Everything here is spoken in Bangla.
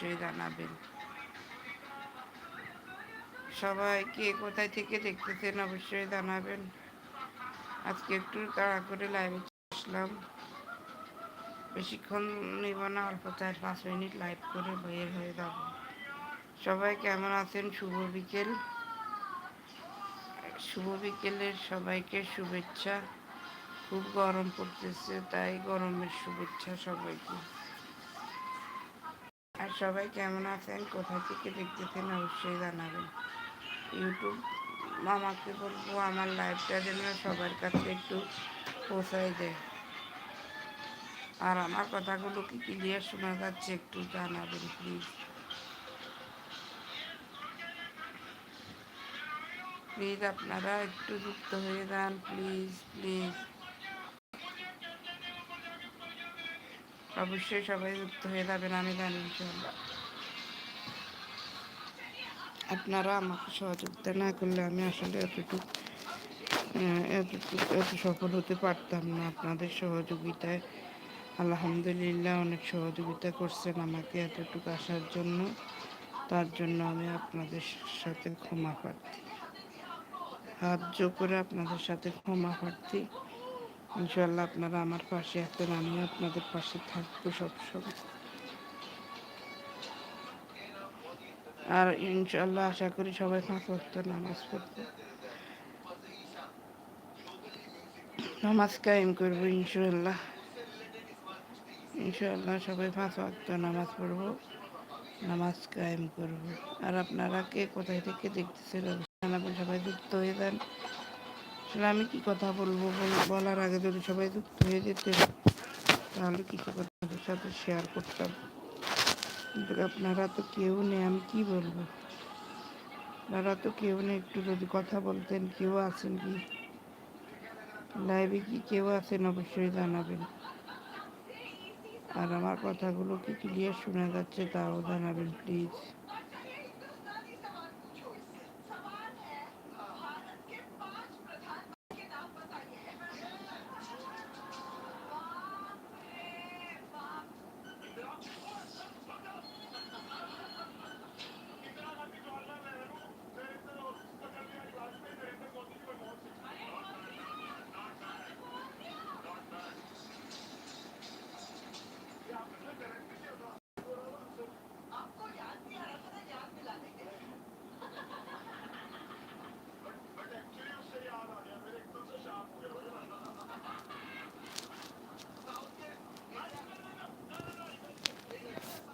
জানাবেন। সবাই কে কোথায় থেকে দেখতেছেন? অবশ্যই জানাবেন। আজকে একটু তাড়া করে লাইভে আসলাম। বেশিক্ষণ নিব না, অল্প চার পাঁচ মিনিট লাইভ করে বের হয়ে যাব। সবাই কেমন আছেন? শুভ বিকেল। শুভ বিকেলের সবাইকে শুভেচ্ছা। খুব গরম পড়তেছে, তাই গরমের শুভেচ্ছা সবাইকে। সবাই কেমন আছেন? কোথা থেকে দেখতেছেন অবশ্যই জানাবেন। ইউটিউব মামাকে বলব, আমার লাইভটা যেন সবার কাছে একটু পৌঁছায় দেয়। আর আমার কথাগুলো কি ক্লিয়ার শোনা যাচ্ছে একটু জানাবেন প্লিজ প্লিজ আপনারা একটু যুক্ত হয়ে যান প্লিজ প্লিজ অবশ্যই সবাই যুক্ত হয়ে যাবেন, আমি জানি আপনারা আমাকে সহযোগিতা না করলে আমি আসলে এতটুকু এতটুকু, এত সফল হতে পারতাম না। আপনাদের সহযোগিতায় আলহামদুলিল্লাহ অনেক সহযোগিতা করছেন আমাকে এতটুকু আসার জন্য। তার জন্য আমি আপনাদের সাথে ক্ষমা প্রার্থী। হাত জো করে আপনাদের সাথে ক্ষমা প্রার্থী। ইনশাল্লাহ আপনারা আমার পাশে আছেন আমি আপনাদের পাশে থাকব সবসময়। আর ইনশাল্লাহ আশা করি সবাই পাঁচ ওয়াক্ত নামাজ পড়ব। নামাজ কায়েম করব ইনশাল্লাহ ইনশাল্লাহ সবাই পাঁচ ওয়াক্ত নামাজ পড়ব, নামাজ কায়েম করব। আর আপনারা কে কোথায় থেকে জানাবেন, সবাই যুক্ত হয়ে যান। আসলে আমি কি কথা বলব? বল- বলার আগে যদি সবাই যুক্ত হয়ে যেতেন তাহলে কিছু কথা সাথে শেয়ার করতাম। কিন্তু আপনারা তো কেউ নেই, আমি কি বলব? আপনারা তো কেউ নেই, একটু যদি কথা বলতেন, কেউ আছেন কি? লাইভে কি কেউ আছেন? অবশ্যই জানাবেন। আর আমার কথাগুলো কি ক্লিয়ার শোনা যাচ্ছে, তাও জানাবেন প্লিজ